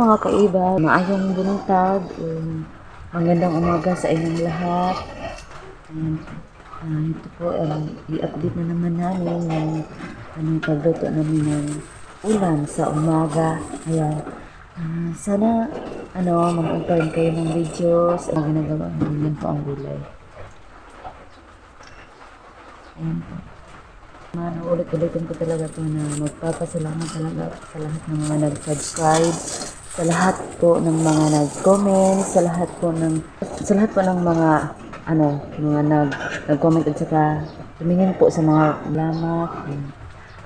Mga kaiba, maayong buntag, um, magandang umaga sa inyong lahat. And, ah, ito po, um, i-update na naman namin yung anong pagluto namin ng ulam sa umaga. Kaya, ah, sana, ano, mag-open kayo ng videos. Ang ginagawa namin po ang gulay. Ayan po. Mano, ulit-ulitin ko talaga po na magpapasalamat talaga sa lahat ng mga nag-subscribe, sa lahat po ng mga nag-comment, sa lahat po ng sa lahat po ng mga ano, mga nag nag-comment at saka tumingin po sa mga salamat.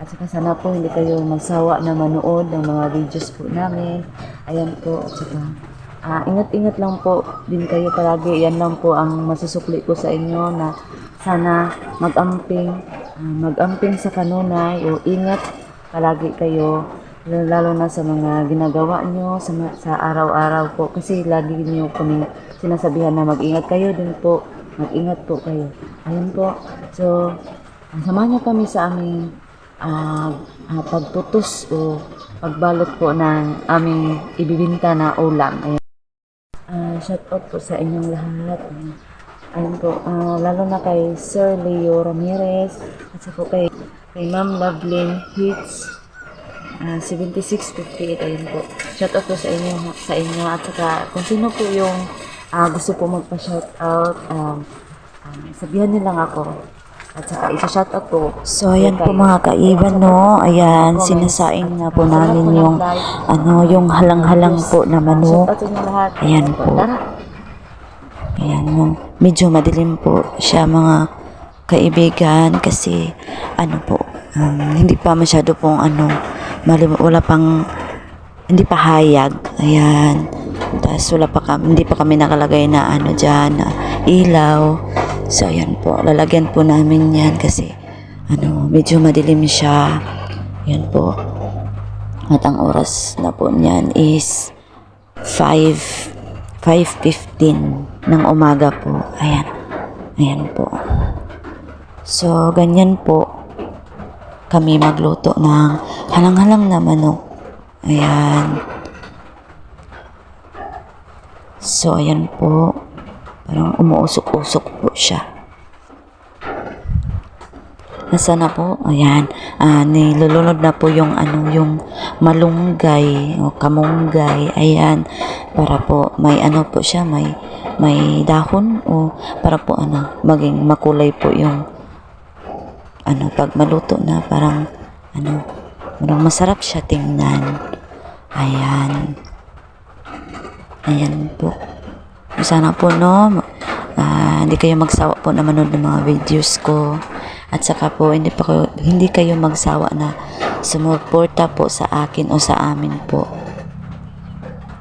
At saka sana po hindi kayo magsawa na manood ng mga videos po namin. Ayan po, at saka ah, ingat-ingat lang po din kayo palagi. Yan lang po ang masusukli ko sa inyo na sana mag-amping, ah, mag-amping sa kanunay o ingat palagi kayo lalo na sa mga ginagawa nyo sa, sa araw-araw po. Kasi lagi nyo kami sinasabihan na mag-ingat kayo din po. Mag-ingat po kayo. Ayun po. So ah, samahan nyo kami sa aming ah, ah, pagputos o pagbalot po ng aming ibibinta na ulam. Ayun. Ah, shout out po sa inyong lahat. Ayun po, ah, lalo na kay Sir Leo Ramirez. At saka po kay, kay Ma'am Lovelyn Hits ah, 7658 ayun po. Shout out po sa inyo sa inyo at saka kung sino po yung ah, gusto po magpa-shout out um, um, sabihan niyo lang ako. At saka isa-shout out po. So, ayan po mga kaiban, no? Ayan, sinasaing na po namin yung, ano, yung halang-halang po na manok. Shout. Ayan po. Ayan, yung medyo madilim po siya mga kaibigan kasi, ano po, um, hindi pa masyado pong, ano, malim, wala pang, hindi pa hayag. Ayan. Tapos wala pa kami, hindi pa kami nakalagay na ano dyan, na ilaw. So, ayan po. Lalagyan po namin yan kasi, ano, medyo madilim siya. Yan po. At ang oras na po niyan is 5 5.15 ng umaga po. Ayan. Ayan po. So, ganyan po kami magluto ng halang-halang na manok. Ayan. So, ayan po. Parang umuusok-usok po siya. Nasa na po? Ayan. Ah, nilulunod na po yung ano, yung malunggay o kamunggay. Ayan. Para po may ano po siya, may may dahon o para po ano, maging makulay po yung ano, pag maluto na parang ano, parang masarap siya tingnan. Ayan. Ayan po. Sana po no, ah, hindi kayo magsawa po na manood ng mga videos ko. At saka po, hindi, pa kayo, hindi kayo magsawa na sumuporta po sa akin o sa amin po.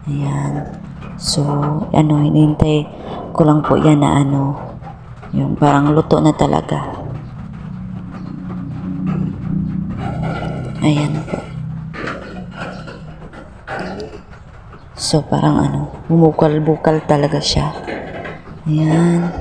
Ayan. So, ano, hinihintay ko lang po yan na ano, yung parang luto na talaga. Ayan po. So, parang ano, bumukal-bukal talaga siya. Ayan.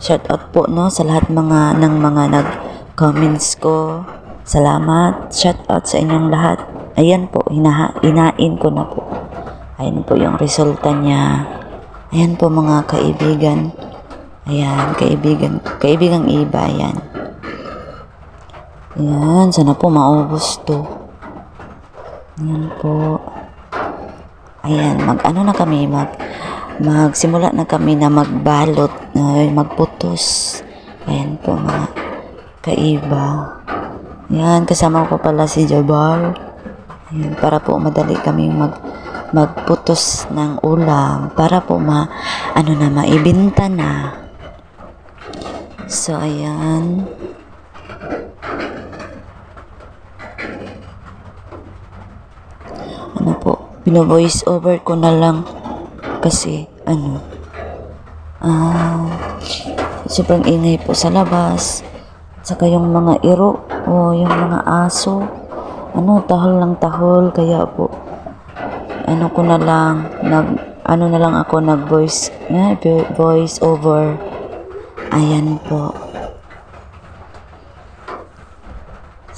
Shout out po no sa lahat mga ng mga nag-comments ko. Salamat. Shout out sa inyong lahat. Ayan po, hinaha, inain ko na po. Ayan po yung resulta niya. Ayan po mga kaibigan. Ayan, kaibigan, kaibigang iba, ayan. Ayan, sana po maubos to. Ayan po. Ayan, mag-ano na kami, mag, magsimula na kami na magbalot, na magputos. Ayan po mga kaiba. Ayan, kasama ko pala si Jabal. Ayan, para po madali kami mag magputos ng ulam para po ma ano na maibenta na. So ayan. Ano po, bino-voice over ko na lang kasi ano ah sobrang ingay po sa labas. Saka yung mga iro o yung mga aso ano tahol lang tahol. Kaya po ano ko na lang nag ano na lang ako nag voice eh, voice over ayan po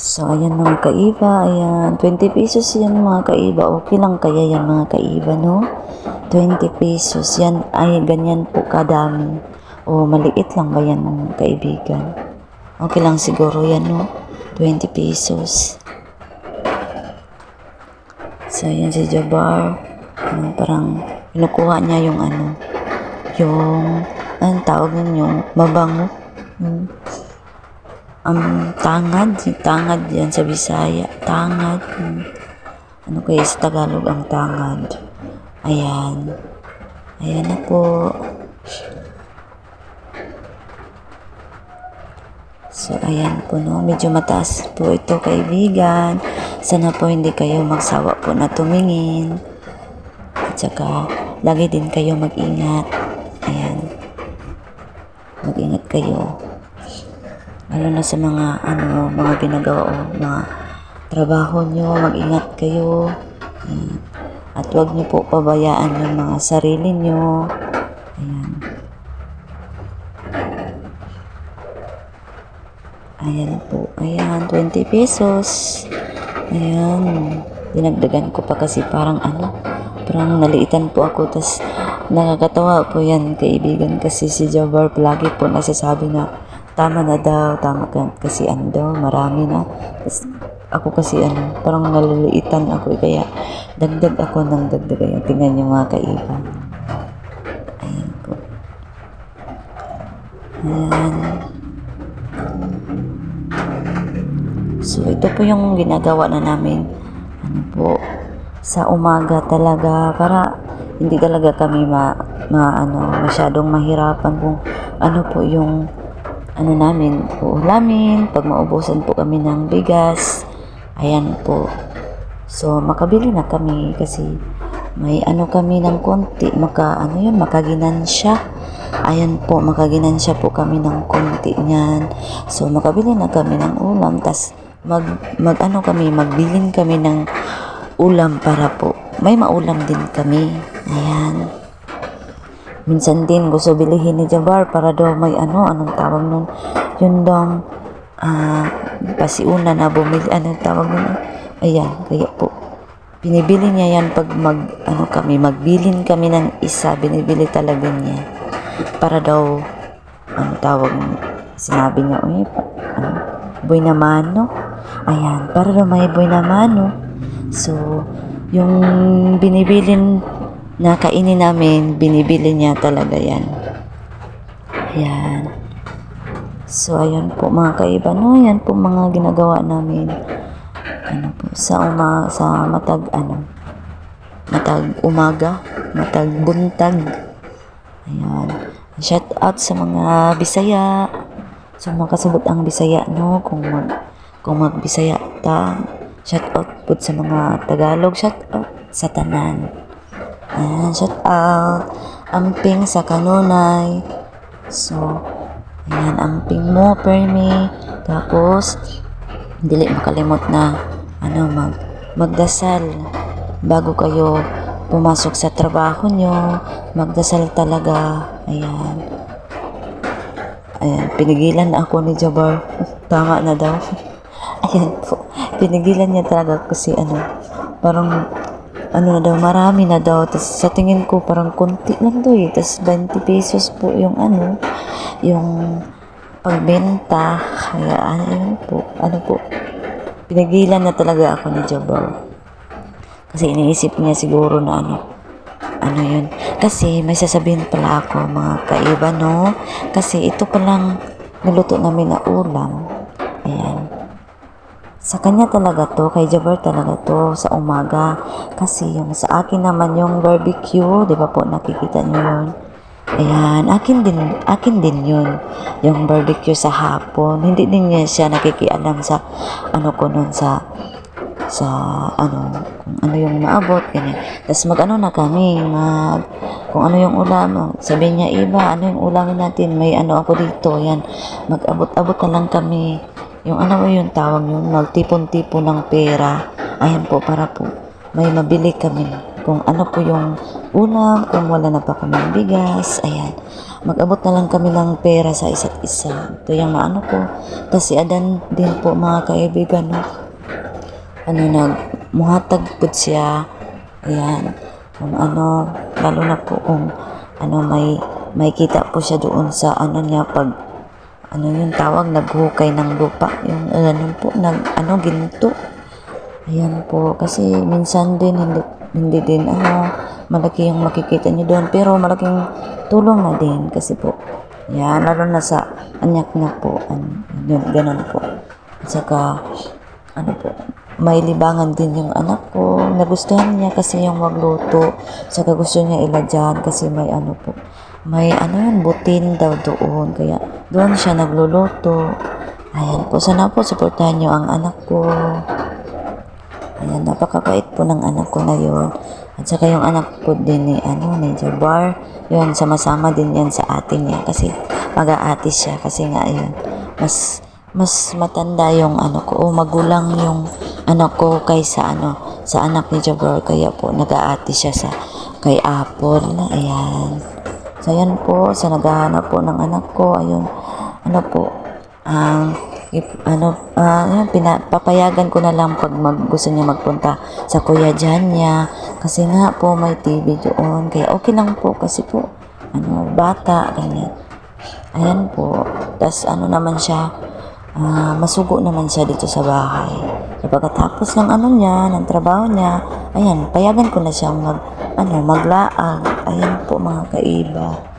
So, ayan mga kaiba, ayan, 20 pesos yan mga kaiba, okay lang kaya yan mga kaiba, no? 20 pesos, yan ay ganyan po kadami. O maliit lang ba yan mga kaibigan? Okay lang siguro yan, no? 20 pesos. So, ayan si Jabar, ano, parang kinukuha niya yung ano, yung, anong tawag yung mabango. Hmm um, tangad, tangad yan sa Bisaya, tangad. Hmm. Ano kaya sa Tagalog ang tangad? Ayan. Ayan na po. So, ayan po, no. Medyo mataas po ito, kaibigan. Sana po hindi kayo magsawa po na tumingin. At saka, lagi din kayo mag-ingat. Mag-ingat kayo. Lalo na sa mga ano mga ginagawa o mga trabaho nyo mag-ingat kayo. Ayan. at huwag nyo po pabayaan yung mga sarili nyo. Ayan. Ayan po. Ayan 20 pesos. Ayan. Dinagdagan ko pa kasi parang ano parang naliitan po ako. Tas nakakatawa po yan kaibigan kasi si Jabar lagi po nasasabi na tama na daw, tama ka kasi ano daw, marami na. Tas, ako kasi ano, parang naliliitan ako eh, kaya dagdag ako ng dagdag. Ayan, tingnan niyo mga kaiba. Ayan po. Ayan. So, ito po yung ginagawa na namin. Ano po, sa umaga talaga para hindi talaga kami ma, ma ano, masyadong mahirapan kung ano po yung ano namin, uulamin, pag maubusan po kami ng bigas, ayan po. So, makabili na kami kasi may ano kami ng konti, maka, ano yun, makaginansya. Ayan po, makaginansya po kami ng konti niyan. So, makabili na kami ng ulam, tas mag, mag ano kami, magbilin kami ng ulam para po, may maulam din kami. Ayan. Minsan din gusto bilihin ni Jabar para daw may ano, anong tawag nun? Yun daw, ah, pasiuna na bumili, anong tawag nun? Ayan, kaya po. Binibili niya yan pag mag, ano kami, magbilin kami ng isa, binibili talaga niya. Para daw, ano tawag, sinabi niya, uy, ano, boy na mano. Ayan, para daw may boy na mano. So, yung binibilin na kainin namin, binibili niya talaga yan. Ayan. So, ayan po mga kaiba, no? Yan po mga ginagawa namin. Ano po, sa uma, sa matag, ano, matag umaga, matag buntag. Ayan. Shout out sa mga Bisaya. Sa mga kasabot ang Bisaya, no? Kung mag, kung mag-Bisaya ta. Shout out po sa mga Tagalog. Shout out sa tanan. Ayan, shout out. Amping sa kanunay. So, ayan, amping mo, permi. Tapos, dili makalimot na, ano, mag, magdasal. Bago kayo pumasok sa trabaho nyo, magdasal talaga. Ayan. Ayan, pinigilan na ako ni Jabar. Tama na daw. Ayan po. Pinigilan niya talaga kasi ano, parang ano na daw, marami na daw. Tapos sa tingin ko parang konti lang daw eh. Tapos 20 pesos po yung ano, yung pagbenta. Kaya ano po, ano po. Pinagilan na talaga ako ni Jabar. Kasi iniisip niya siguro na ano, ano yun. Kasi may sasabihin pala ako mga kaiba, no? Kasi ito palang niluto namin na ulam. Ayan. Sa kanya talaga to, kay Jabar talaga to sa umaga. Kasi yung sa akin naman yung barbecue, di ba po nakikita niyo yun? Ayan, akin din, akin din yun. Yung barbecue sa hapon. Hindi din niya siya nakikialam sa ano ko nun sa sa ano kung ano yung maabot ganyan tapos mag ano na kami mag kung ano yung ulam sabi niya iba ano yung ulamin natin may ano ako dito yan mag-abot-abot na lang kami yung ano ba yung tawag yun magtipon-tipon ng pera ayan po para po may mabili kami kung ano po yung ulam, kung wala na pa kami bigas, ayan. Mag-abot na lang kami ng pera sa isa't isa. Ito yung maano ko. Tapos si Adan din po mga kaibigan, no? ano nag muhatag po siya ayan kung ano lalo na po kung ano may may kita po siya doon sa ano niya pag ano yung tawag naghukay ng lupa yung ano po nag ano ginto ayan po kasi minsan din hindi hindi din ano malaki yung makikita niyo doon pero malaking tulong na din kasi po yan lalo na sa anak niya po ano, ganun po at saka ano po, may libangan din yung anak ko. Nagustuhan niya kasi yung magluto. Saka gusto niya iladyan kasi may ano po, may ano yun, butin daw doon. Kaya doon siya nagluluto. Ayan po, sana po supportahan niyo ang anak ko. Ayan, napakabait po ng anak ko na yun. At saka yung anak ko din ni, ano, ni Jabar. Yun, sama-sama din yan sa atin niya. Kasi mag-aati siya. Kasi nga, yun, mas, mas matanda yung ano ko. O magulang yung anak ko kaysa ano, sa anak ni Jabar. Kaya po, nag-aati siya sa kay Apple. Ayan. So, ayan po, sa naghahanap po ng anak ko. Ayun, ano po, ang if, ano, ah, yun, pina, papayagan ko na lang pag mag, gusto niya magpunta sa Kuya Jan niya. Kasi nga po, may TV doon. Kaya okay lang po kasi po, ano, bata, ganyan. Ayan po. Tapos ano naman siya, ah, masugo naman siya dito sa bahay. So, pagkatapos ng ano niya, ng trabaho niya, ayan, payagan ko na siyang mag, ano, maglaag. Ayan po mga kaiba.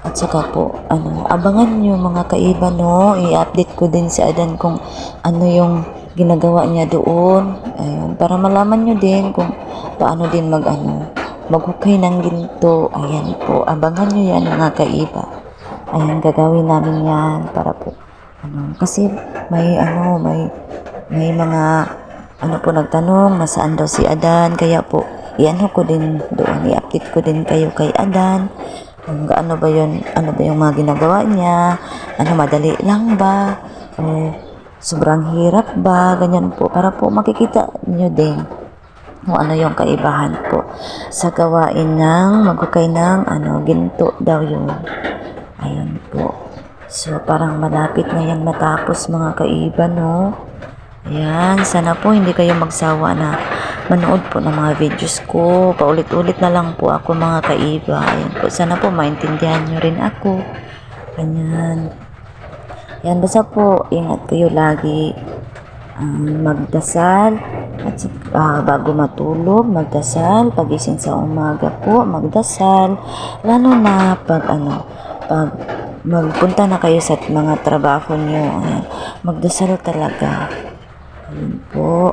At saka po, ano, abangan nyo mga kaiba, no? I-update ko din si Adan kung ano yung ginagawa niya doon. Ayun, para malaman nyo din kung paano din mag, ano, maghukay ng ginto. Ayan po, abangan nyo yan mga kaiba. Ayan, gagawin namin yan para po, ano, kasi may, ano, may, may mga, ano po, nagtanong, nasaan daw si Adan, kaya po, i-ano ko din doon, i-update ko din kayo kay Adan, kung ano ba yun, ano ba yung mga ginagawa niya, ano madali lang ba, o sobrang hirap ba, ganyan po, para po makikita niyo din kung ano yung kaibahan po sa gawain ng maghukay ng ano, ginto daw yun. Ayun po. So, parang malapit na yan matapos mga kaiba, no? Ayan, sana po hindi kayo magsawa na manood po ng mga videos ko. Paulit-ulit na lang po ako mga kaiba. Ayan po, sana po maintindihan nyo rin ako. Ganyan. Yan, basta po, ingat kayo lagi. Um, magdasal at ah, bago matulog, magdasal. Pagising sa umaga po, magdasal. Lalo na pag ano, pag magpunta na kayo sa mga trabaho nyo, ayan, magdasal talaga. Ayun po.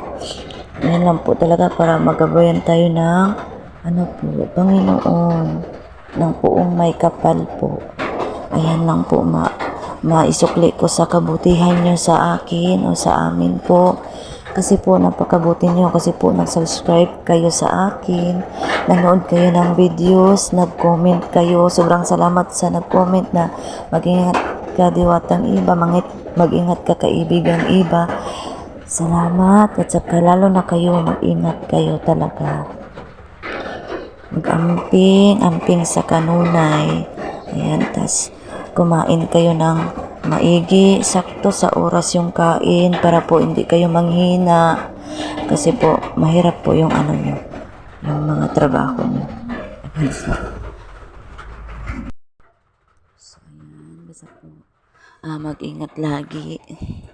Yan lang po talaga para magabayan tayo ng ano po, Panginoon ng poong may kapal po. Ayan lang po ma maisukli ko sa kabutihan nyo sa akin o sa amin po. Kasi po napakabuti nyo kasi po nag-subscribe kayo sa akin. Nanood kayo ng videos, nag-comment kayo. Sobrang salamat sa nag-comment na mag-ingat ka diwatang iba, mag-ingat ka kaibigan iba. Salamat at saka lalo na kayo mag-ingat kayo talaga. Mag-amping, amping sa kanunay. Ayan, tas kumain kayo ng maigi, sakto sa oras yung kain para po hindi kayo manghina. Kasi po, mahirap po yung ano nyo, yung mga trabaho nyo. So, ayan, basta po, ah, mag-ingat lagi.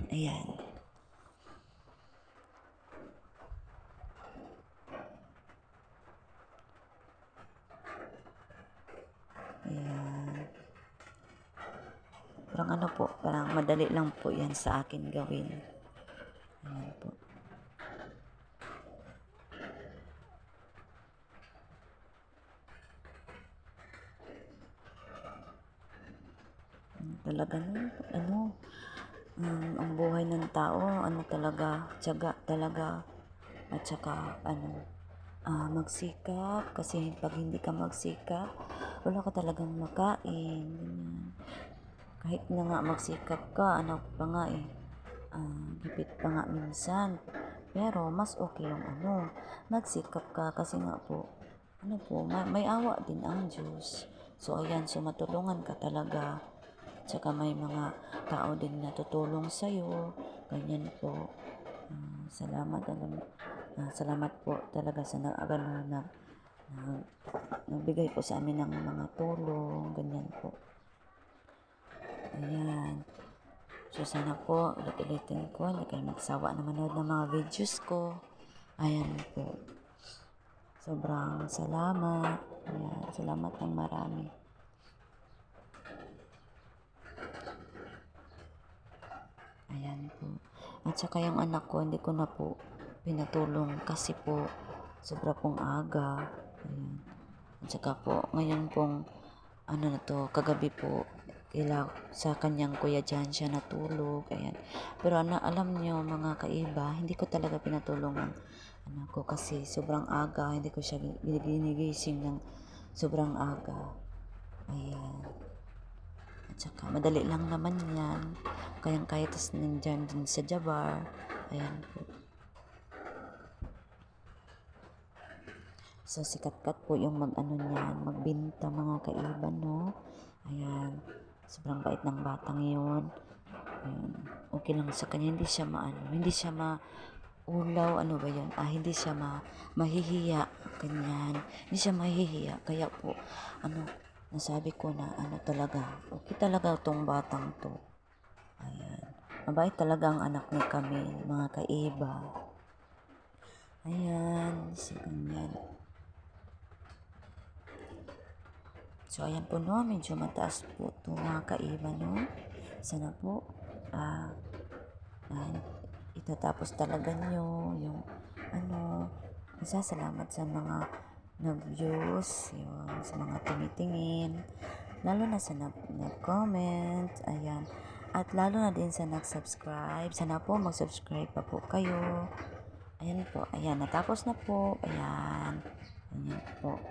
Ayan. Parang ano po, parang madali lang po yan sa akin gawin. Ayan po. Ano Talaga no, ano, um, ang buhay ng tao, ano talaga, tiyaga talaga, at saka, ano, ah, magsikap, kasi pag hindi ka magsikap, wala ka talagang makain, ganyan. Kahit na nga magsikap ka, ano pa nga eh, ah, gipit pa nga minsan, Pero mas okay yung ano, magsikap ka kasi nga po, ano po, may, may awa din ang Diyos. So ayan, so matulungan ka talaga. Tsaka may mga tao din na tutulong sa'yo. Ganyan po. Ah, salamat alam. ah, salamat po talaga sa nag ano, na, na, nagbigay po sa amin ng mga tulong. Ganyan po. Ayan. So sana po, ulit-ulitin ko, hindi kayo magsawa na manood ng mga videos ko. Ayan po. Sobrang salamat. Ayan, salamat ng marami. Ayan po. At saka yung anak ko, hindi ko na po pinatulong kasi po sobra pong aga. Ayan. At saka po, ngayon pong ano na to, kagabi po, ila sa kanyang kuya dyan siya natulog. Ayan. Pero ano, alam nyo mga kaiba, hindi ko talaga pinatulong ang anak ko kasi sobrang aga, hindi ko siya ginigising ng sobrang aga. Ayan. At saka, madali lang naman yan. Kayang kaya tas nandyan din sa Jabar. Ayan po. So, sikat-kat po yung mag-ano niyan, magbinta mga kaiban, no? Ayan. Sobrang bait ng batang yun. Ayan. Okay lang sa kanya. Hindi siya maano, hindi siya ma ulaw, ano ba yun? Ah, hindi siya ma mahihiya. Ganyan. Hindi siya mahihiya. Kaya po, ano, nasabi ko na, ano talaga, okay talaga tong batang to. Ayan. Mabait talaga ang anak ni kami, mga kaiba. Ayan, si ganyan. So, ayan po no, medyo mataas po ito mga kaiba no. Sana po, ah, ah, itatapos talaga nyo yung, ano, masasalamat sa mga nag-views, yun, sa mga tumitingin, lalo na sa nag- nag-comment, ayan, at lalo na din sa nag-subscribe, sana po mag-subscribe pa po kayo, ayan po, ayan, natapos na po, ayan, ayan po.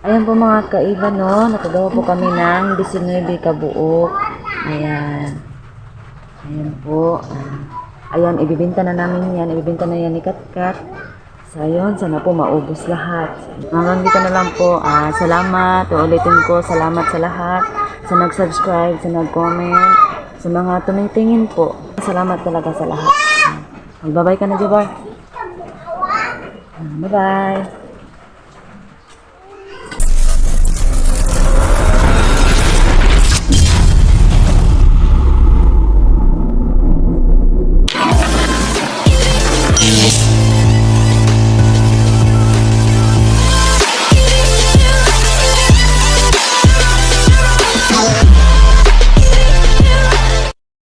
Ayan po mga kaiba, no? Nakagawa po kami ng 19 kabuok. Ayan. Ayan po. Ayan, ibibinta na namin yan. Ibibinta na yan ni Katkat. So, ayun. Sana po maubos lahat. Hanggang dito na lang po. Ah, salamat. Uulitin ko. Salamat sa lahat. Sa nag-subscribe, sa nag-comment, sa mga tumitingin po. Salamat talaga sa lahat. Magbabay ka na, Jabar. Ah, Bye-bye.